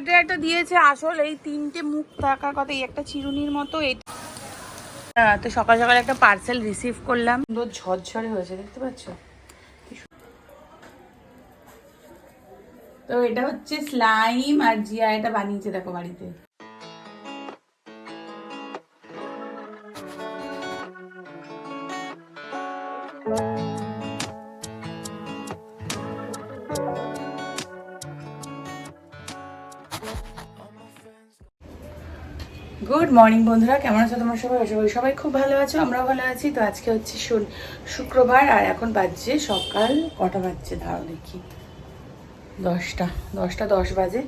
এটা একটা দিয়েছে আসল এই তিনটে মুখ থাকার কথা এই একটা চিরুনির মতো আহ, তো সকাল সকাল একটা পার্সেল রিসিভ করলাম। সুন্দর ঝরঝরে হয়েছে দেখতে পাচ্ছ? তো এটা হচ্ছে স্লাইম আর জিয়া এটা বানিয়েছে দেখো বাড়িতে। গুড মর্নিং বন্ধুরা, কেমন আছো তোমার সবাই? আশা করি সবাই খুব ভালো আছো, আমরাও ভালো আছি। তো আজকে হচ্ছে শুক্রবার, আর এখন বাজছে সকাল কটা বাজছে? দাঁড়াও দেখি। দশটা দশটা দশ বাজে।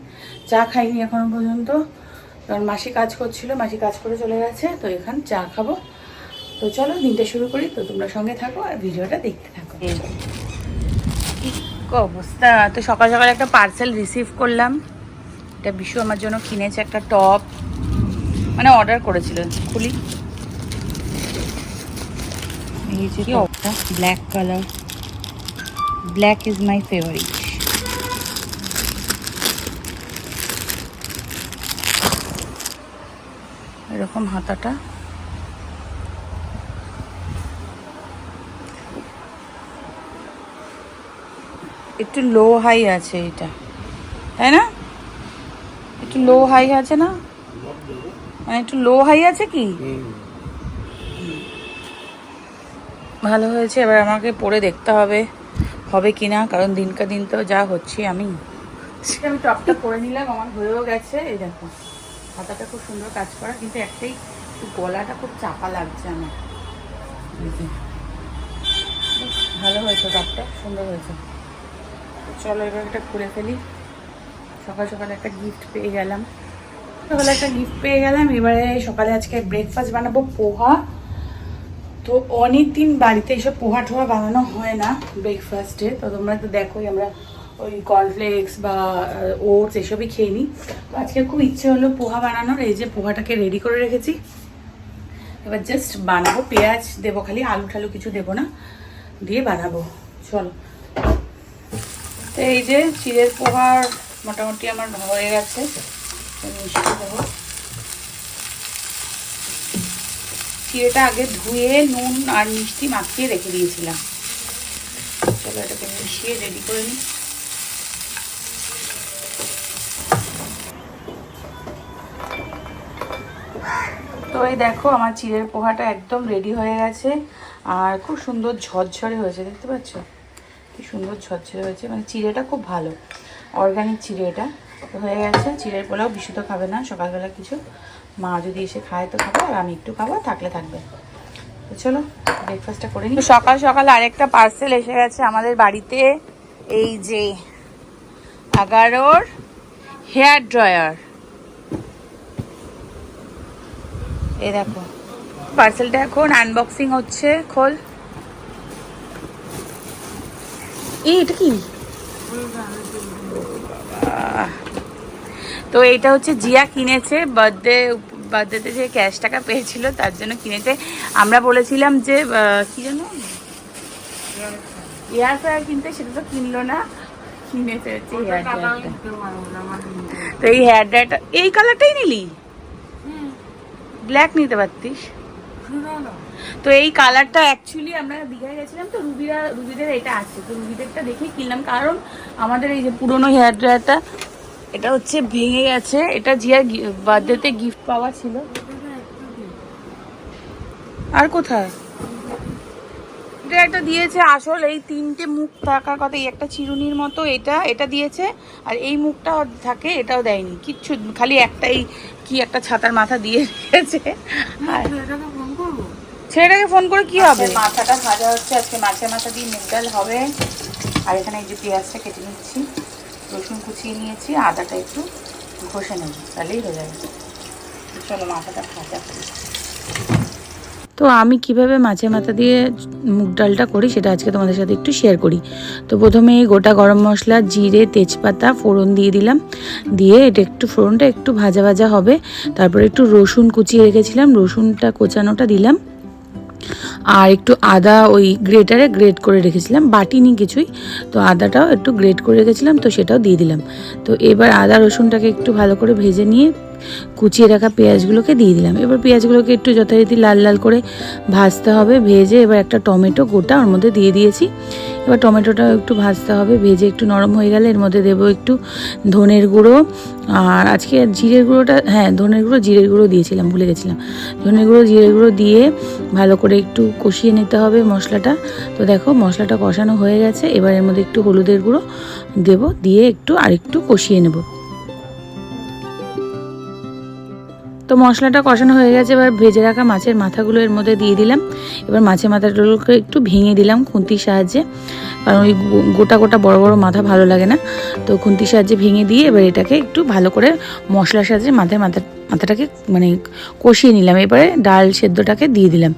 চা খাইনি এখনও পর্যন্ত। কারণ মাসি কাজ করছিল, মাসি কাজ করে চলে গেছে, তো এখান চা খাব। তো চলো, দিনটা শুরু করি। তো তোমরা সঙ্গে থাকো আর ভিডিওটা দেখতে থাকো। অবস্থা? তো সকাল সকাল একটা পার্সেল রিসিভ করলাম। এটা বিশু আমার জন্য কিনেছে একটা টপ মানে অর্ডার করেছিল খুলি। এই যে black colour black is my favourite এরকম হাতাটা। একটু লো হাই আছে এটা। তাই না? একটু লো হাই আছে না? মানে একটু লো হাই আছে কি? ভালো হয়েছে এবার আমাকে পরে দেখতে হবে হবে কি না কারণ দিনকা দিন তো যা হচ্ছে আমি। আমি টপটা পরে নিলাম আমার হয়েও গেছে এই দেখো। হাতাটা খুব সুন্দর কাজ করা কিন্তু একটাই গলাটা খুব চাপা লাগছে আমার। ভালো হয়েছে টপটা সুন্দর হয়েছে। চলো এবার এটা খুলে ফেলি। সকাল সকাল একটা গিফট পেয়ে গেলাম। সকালে একটা গিফট পেয়ে গেলাম। এবারে সকালে আজকে ব্রেকফাস্ট বানাবো পোহা। তো অনেক দিন বাড়িতে এসব পোহা টোহা বানানো হয় না ব্রেকফাস্টে তো তোমরা তো দেখোই আমরা ওই কর্নফ্লেক্স বা ওটস এসবই খেয়ে নিই। তো আজকে খুব ইচ্ছে হলো পোহা বানানোর। এই যে পোহাটাকে রেডি করে রেখেছি। এবার জাস্ট বানাবো। পেঁয়াজ দেবো খালি, আলু ঠালু কিছু দেবো না। দিয়ে বানাবো। চলো। তো এই যে চিড়ের পোহার মোটামুটি আমার হয়ে গেছে। দেবো চিড়েটা আগে ধুয়ে, নুন আর মিষ্টি মাখিয়ে রেখে দিয়েছিলাম। চলো এটাকে মিশিয়ে রেডি করে নিই। তো এই দেখো, আমার চিড়ের পোহাটা একদম রেডি হয়ে গেছে। আর খুব সুন্দর ঝরঝরে হয়েছে, দেখতে পাচ্ছ? কি সুন্দর ঝরঝরে হয়েছে। মানে চিড়েটা খুব ভালো অর্গানিক চিড়ে এটা। হয়ে গেছে চিড়ের পোলাও বিশুদ্ধ খাবে না সকালবেলা কিছু। মা যদি এসে খায় তো খাব আর আমি একটু খাব থাকলে থাকবে। তো চলো ব্রেকফাস্টটা করে নিই সকাল সকাল আরেকটা পার্সেল এসে গেছে আমাদের বাড়িতে এই যে এগারোর হেয়ার ড্রয়ার এ দেখো পার্সেলটা এখন আনবক্সিং হচ্ছে খোল। এই এটা কি? বাবা। তো এইটা হচ্ছে জিয়া কিনেছে বার্থডে বার্থডেতে যে ক্যাশ টাকা পেয়েছিল তার জন্য কিনেছে। আমরা বলেছিলাম যে কি জানো এয়ার ফ্রায়ার কিনতে সেটা তো কিনলো না। কিনেছে হচ্ছে হেয়ার ড্রায়ারটা তো এই হেয়ার ড্রায়ারটা এই কালারটাই নিলি? ব্ল্যাক নিতে পারতিস। তো এই কালারটা অ্যাকচুয়ালি আমরা দীঘায় গেছিলাম তো রুবিরা রুবিদের এটা আছে। তো রুবিদেরটা কিনলাম কারণ আমাদের এই যে পুরোনো হেয়ার ড্রায়ারটা এটা হচ্ছে ভেঙে গেছে। এটা জিয়ার বার্থডেতে গিফট পাওয়া ছিল। আর কোথায়? এটা একটা দিয়েছে আসল এই তিনটে মুখ থাকার কথা। এই একটা চিরুনির মতো এটা এটা দিয়েছে। আর এই মুখটা থাকে এটাও দেয়নি। কিচ্ছু খালি একটাই কি একটা ছাতার মাথা দিয়ে দিয়েছে। আর ছেলেটাকে ফোন করে কি হবে? মাথাটা ভাজা হচ্ছে। আজকে মাছের মাথা দিয়ে মুগ ডাল হবে। আর এখানে এই যে পেঁয়াজটা কেটে নিচ্ছি। রসুন কুচিয়ে নিয়েছি, আদাটা একটু ঘষে নেব, তাহলেই হয়ে যাবে। চলো মাথাটা ভাজা তো আমি কীভাবে মাছের মাথা দিয়ে মুগ ডালটা করি সেটা আজকে তোমাদের সাথে একটু শেয়ার করি। তো প্রথমে গোটা গরম মশলা, জিরে, তেজপাতা, ফোড়ন দিয়ে দিলাম। দিয়ে এটা একটু ফোড়নটা একটু ভাজা ভাজা হবে। তারপরে একটু রসুন কুচিয়ে রেখেছিলাম, রসুনটা কোচানোটা দিলাম। আর একটু আদা ওই গ্রেটারে গ্রেট করে রেখেছিলাম বাটি নি কিছুই। তো আদাটাও একটু গ্রেট করে রেখেছিলাম, তো সেটাও দিয়ে দিলাম। তো এবার আদা রসুনটাকে একটু ভালো করে ভেজে নিয়ে কুচিয়ে রাখা পেঁয়াজগুলোকে দিয়ে দিলাম। এবার পেঁয়াজগুলোকে একটু যথারীতি লাল লাল করে ভাজতে হবে, ভেজে এবার একটা টমেটো গোটা ওর মধ্যে দিয়ে দিয়েছি। এবার টমেটোটা একটু ভাজতে হবে, ভেজে একটু নরম হয়ে গেলে এর মধ্যে দেবো একটু ধনের গুঁড়ো। আর আজকে জিরের গুঁড়োটা হ্যাঁ ধনের গুঁড়ো, জিরের গুঁড়ো দিয়েছিলাম, ভুলে গেছিলাম। ধনের গুঁড়ো, জিরের গুঁড়ো দিয়ে ভালো করে একটু কষিয়ে নিতে হবে মশলাটা। তো দেখো, মশলাটা কষানো হয়ে গেছে, এবার এর মধ্যে একটু হলুদের গুঁড়ো দেবো, দিয়ে একটু আর একটু কষিয়ে নেব। তো মশলাটা কষানো হয়ে গেছে, এবার ভেজে রাখা মাছের মাথাগুলো এর মধ্যে দিয়ে দিলাম। এবার মাছের মাথাগুলোকে একটু ভেঙে দিলাম খুন্তির সাহায্যে, কারণ ওই গোটা গোটা বড় বড় মাথা ভালো লাগে না। তো খুন্তির সাহায্যে ভেঙে দিয়ে এবার এটাকে একটু ভালো করে মশলার সাহায্যে মাথায় মাথা মাথাটাকে মানে কষিয়ে নিলাম। এবারে ডাল সেদ্ধটাকে দিয়ে দিলাম।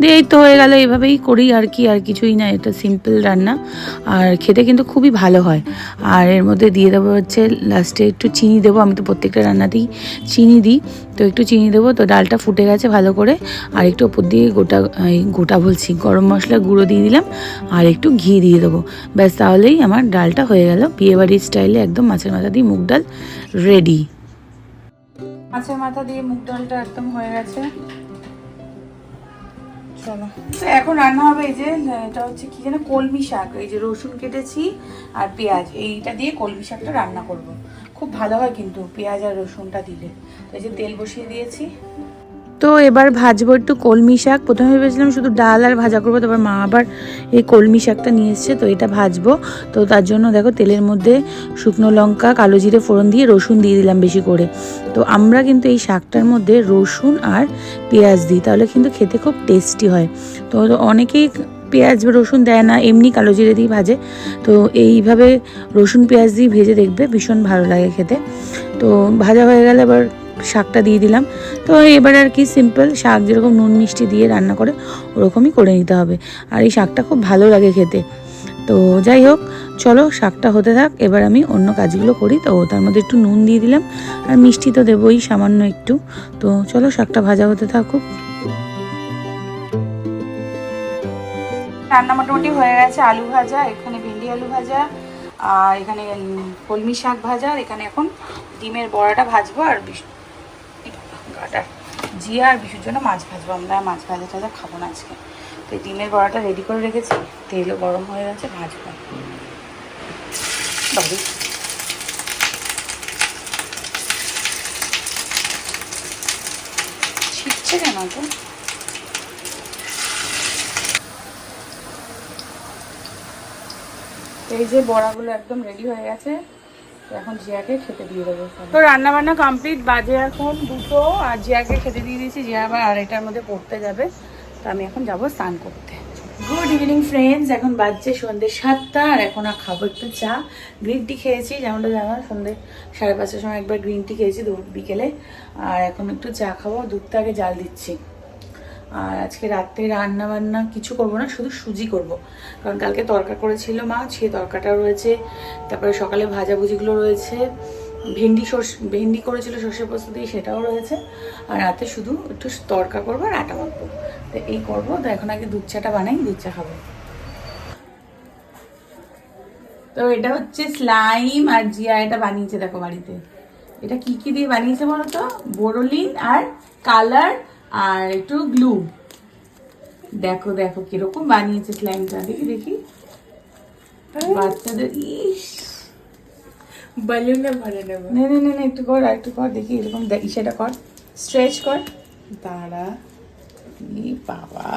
দিয়ে এই তো হয়ে গেল এইভাবেই করি আর কি, আর কিছুই না, এটা সিম্পল রান্না। আর খেতে কিন্তু খুবই ভালো হয়। আর এর মধ্যে দিয়ে দেবো হচ্ছে লাস্টে একটু চিনি দেবো। আমি তো প্রত্যেকটা রান্নাতেই চিনি দিই, তো একটু চিনি দেবো। তো ডালটা ফুটে গেছে ভালো করে। আর একটু ওপর দিয়ে গোটা, এই গোটা বলছি, গরম মশলা গুঁড়ো দিয়ে দিলাম। আর একটু ঘি দিয়ে দেবো। ব্যাস, তাহলেই আমার ডালটা হয়ে গেল। বিয়েবাড়ির স্টাইলে একদম মাছের মাথা দিয়ে মুগ ডাল রেডি মাছের মাথা দিয়ে মুগ ডালটা একদম হয়ে গেছে। চলো। তো এখন রান্না হবে এই যে এটা হচ্ছে কি যেন কলমি শাক। এই যে রসুন কেটেছি আর পেঁয়াজ, এইটা দিয়ে কলমি শাকটা রান্না করব। খুব ভালো হয় কিন্তু পেঁয়াজ আর রসুনটা দিলে। তো এই যে তেল বসিয়ে দিয়েছি। তো এবার ভাজবো একটু কলমি শাক। প্রথমে ভেবেছিলাম শুধু ডাল আর ভাজা করব, তারপর মা আবার এই কলমি শাকটা নিয়ে এসছে, তো এটা ভাজবো। তো তার জন্য দেখো তেলের মধ্যে শুকনো লঙ্কা, কালো জিরে, ফোড়ন দিয়ে রসুন দিয়ে দিলাম বেশি করে। তো আমরা কিন্তু এই শাকটার মধ্যে রসুন আর পেঁয়াজ দিই, তাহলে কিন্তু খেতে খুব টেস্টি হয়। তো অনেকেই পেঁয়াজ, রসুন দেয় না, এমনি কালো জিরে দিয়ে ভাজে। তো এইভাবে রসুন, পেঁয়াজ দিয়ে ভেজে দেখবে, ভীষণ ভালো লাগে খেতে। তো ভাজা হয়ে গেলে এবার শাকটা দিয়ে দিলাম। তো এবার আর কি সিম্পল শাক যেরকম নুন, মিষ্টি দিয়ে রান্না করে, ওরকমই করে নিতে হবে। আর এই শাকটা খুব ভালো লাগে খেতে। তো যাই হোক, চলো শাকটা হতে থাক। এবার আমি অন্য কাজগুলো করি। তো তার মধ্যে একটু নুন দিয়ে দিলাম। আর মিষ্টি তো দেবোই, সামান্য একটু। তো চলো শাকটা ভাজা হতে থাকুক। রান্না মোটামুটি হয়ে গেছে আলু ভাজা, এখানে ভেন্ডি আলু ভাজা, আর এখানে কলমি শাক ভাজা, আর এখানে এখন ডিমের বড়াটা ভাজবো আর গাটা জিয়া আর বিশুর জন্য মাছ ভাজবো, আমরা মাছ ভাজা টাজা খাব না আজকে। তো এই ডিমের বড়াটা রেডি করে রেখেছি, তেলও গরম হয়ে গেছে, ভাজবো। ছিটছে কেন তো এই যে বড়াগুলো একদম রেডি হয়ে গেছে এখন জিয়াকে খেতে দিয়ে দেবো তো রান্না বান্না কমপ্লিট, বাজে এখন দুটো, আর জিয়াকে খেতে দিয়ে দিয়েছি, জিয়া আবার আড়াইটার মধ্যে পড়তে যাবে। তো আমি এখন যাব স্নান করতে। গুড ইভিনিং ফ্রেন্ডস এখন বাজছে সন্ধ্যে সাতটা, আর এখন আর খাব একটু চা। গ্রিন টি খেয়েছি, যেমনটা জানো সন্ধ্যে সাড়ে পাঁচটার সময় একবার গ্রিন টি খেয়েছি দুধ বিকেলে। আর এখন একটু চা খাব, দুধটা আগে জাল দিচ্ছি। আর আজকে রাত্রে রান্না বান্না কিছু করব না, শুধু সুজি করব। কারণ কালকে তরকা করেছিল মা, সেই তরকাটা রয়েছে। তারপরে সকালে ভাজাভুজিগুলো রয়েছে। ভেন্ডি সর্ষে, ভেন্ডি করেছিল সর্ষে পোস্ত দিয়ে, সেটাও রয়েছে। আর রাতে শুধু একটু তরকা করব আর আটা মাখবো তো এই করব। তো এখন আগে দুধ চাটা বানাই, দুধ চা খাব। তো এটা হচ্ছে স্লাইম আর জিয়া এটা বানিয়েছে দেখো বাড়িতে। এটা কি কি দিয়ে বানিয়েছে বলো তো? বোরোলিন আর কালার আর একটু গ্লু দেখো দেখো কীরকম বানিয়েছে স্লাইমটা দেখি দেখি। বাচ্চাদের ইস। বালুনে ভরে নেব। নে নে নে একটু কর আর একটু কর দেখি এরকম ইসেটা কর। স্ট্রেচ কর। দাঁড়া। বাবা।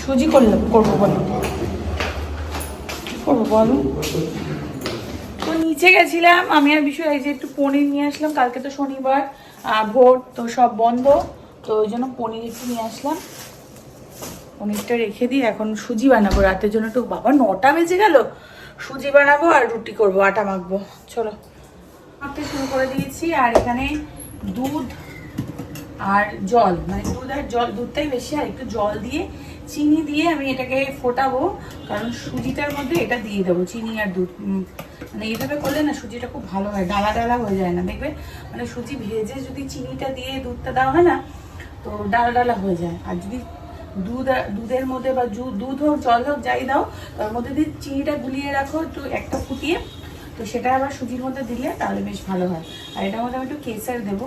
সুজি করলাম করব বলো। করব বলো? তো নিচে গেছিলাম আমি আর বিষয় এই যে একটু পনির নিয়ে আসলাম কালকে তো শনিবার ভোর তো সব বন্ধ তো ওই জন্য পনির একটু নিয়ে আসলাম। পনিরটা রেখে দিই এখন সুজি বানাবো রাতের জন্য একটু বাবা নটা বেজে গেল সুজি বানাবো আর রুটি করব আটা মাখবো চলো। মাখতে শুরু করে দিয়েছি আর এখানে দুধ আর জল মানে দুধ আর জল, দুধটাই বেশি, আর একটু জল দিয়ে, চিনি দিয়ে আমি এটাকে ফোটাবো, কারণ সুজিটার মধ্যে এটা দিয়ে দেবো, চিনি আর দুধ মানে এইভাবে করলে না সুজিটা খুব ভালো হয়, ডালা ডালা হয়ে যায় না, দেখবে? মানে সুজি ভেজে যদি চিনিটা দিয়ে দুধটা দেওয়া হয় না, তো ডালা ডালা হয়ে যায়, আর যদি দুধ, দুধের মধ্যে বা দুধ হোক, জল হোক, যাই দাও, তার মধ্যে যদি চিনিটা গুলিয়ে রাখো, একটু, একটা ফুটিয়ে, তো সেটা আবার সুজির মধ্যে দিলে তাহলে বেশ ভালো হয়, আর এটার মধ্যে আমি একটু কেসার দেবো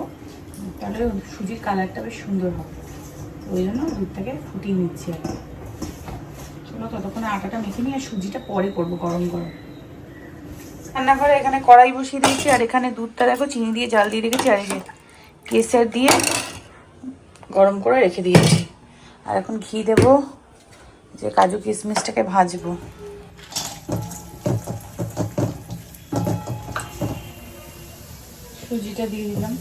তাহলে সুজির কালারটা বেশ সুন্দর হবে। ওই জন্য দুধটাকে ফুটিয়ে নিচ্ছি আর। চলো ততক্ষণে আটাটা মেখে নিয়ে আর সুজিটা পরে করব গরম গরম। রান্নাঘরে এখানে কড়াই বসিয়ে দিয়েছি আর এখানে দুধটা দেখো চিনি দিয়ে জাল দিয়ে রেখেছি আর এই কেসার দিয়ে গরম করে রেখে দিয়েছি। আর এখন ঘি দেবো, যে কাজু কিশমিশটাকে ভাজবো। সুজিটা দিয়ে দিলাম।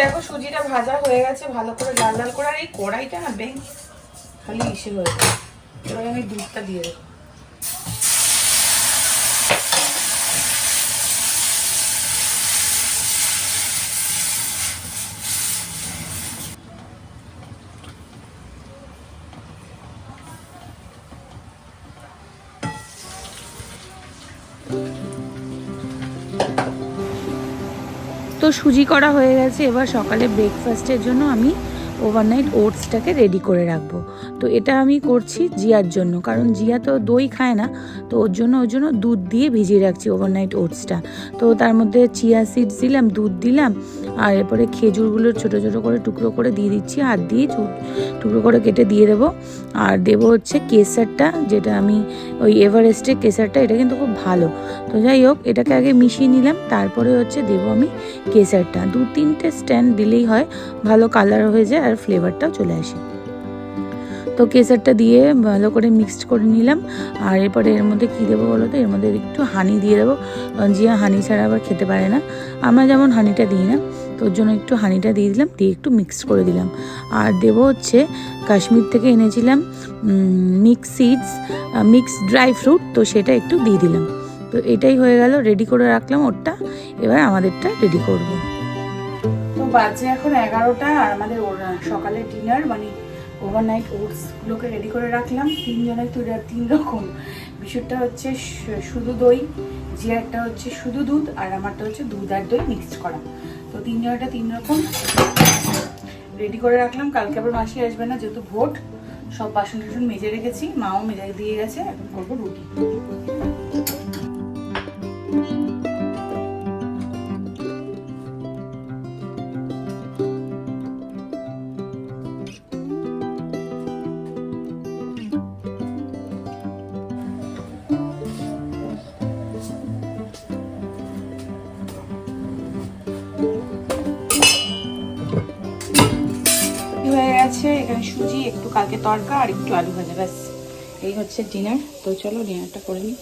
দেখো সুজিটা ভাজা হয়ে গেছে, ভালো করে লাল লাল করে, আর এই কড়াইটা না বেঙ্গি খালি ইসে গেছে এবার আমি দুধটা দিয়ে দেবো। সুজি করা হয়ে গেছে। এবার সকালে ব্রেকফাস্টের জন্য আমি ওভারনাইট ওটসটাকে রেডি করে রাখব। তো এটা আমি করছি জিয়ার জন্য, কারণ জিয়া তো দই খায় না, তো ওর জন্য ওর জন্য দুধ দিয়ে ভিজিয়ে রাখছি ওভারনাইট ওটসটা তো তার মধ্যে চিয়া সিডস দিলাম, দুধ দিলাম, আর এরপরে খেজুরগুলো ছোট ছোট করে টুকরো করে দিয়ে দিচ্ছি, হাত দিয়ে টুকরো করে কেটে দিয়ে দেবো। আর দেবো হচ্ছে কেসারটা, যেটা আমি ওই এভারেস্টের কেসারটা, এটা কিন্তু খুব ভালো। তো যাই হোক, এটাকে আগে মিশিয়ে নিলাম, তারপরে হচ্ছে দেবো আমি কেসারটা। দু তিনটে স্ট্যান্ড দিলেই হয়, ভালো কালার হয়ে যায় আর ফ্লেভারটাও চলে আসে। তো কেসারটা দিয়ে ভালো করে মিক্সড করে নিলাম। আর এরপরে এর মধ্যে কী দেবো বলো তো? এর মধ্যে একটু হানি দিয়ে দেবো। জিয়া হানি ছাড়া আবার খেতে পারে না। আমরা যেমন হানিটা দিই না, তো ওর জন্য একটু হানিটা দিয়ে দিলাম, দিয়ে একটু মিক্সড করে দিলাম। আর দেবো হচ্ছে কাশ্মীর থেকে এনেছিলাম mix seeds mix dry fruit তো সেটা একটু দিয়ে দিলাম। তো এটাই হয়ে গেল রেডি করে রাখলাম ওরটা। এবার আমাদেরটা রেডি করব। বাজে এখন এগারোটা, আর আমাদের সকালের ডিনার মানে ওভারনাইট ওটসগুলোকে রেডি করে রাখলাম। তিনজনের তো তিন রকম। বিষয়টা হচ্ছে শুধু দই জিয়ারটা হচ্ছে শুধু দুধ, আর আমারটা হচ্ছে দুধ আর দই মিক্সড করা। তো তিনজনেরটা তিন রকম। রেডি করে রাখলাম। কালকে আবার মাসি আসবে না, যেহেতু ভোট, সব বাসন টাসন মেজে রেখেছি। মাও মেজে দিয়ে গেছে, এখন করব রুটি। কালকে তরকা আর একটু আলু ভাজা, ব্যাস। এই হচ্ছে ডিনার তো চলো ডিনারটা করে নিই।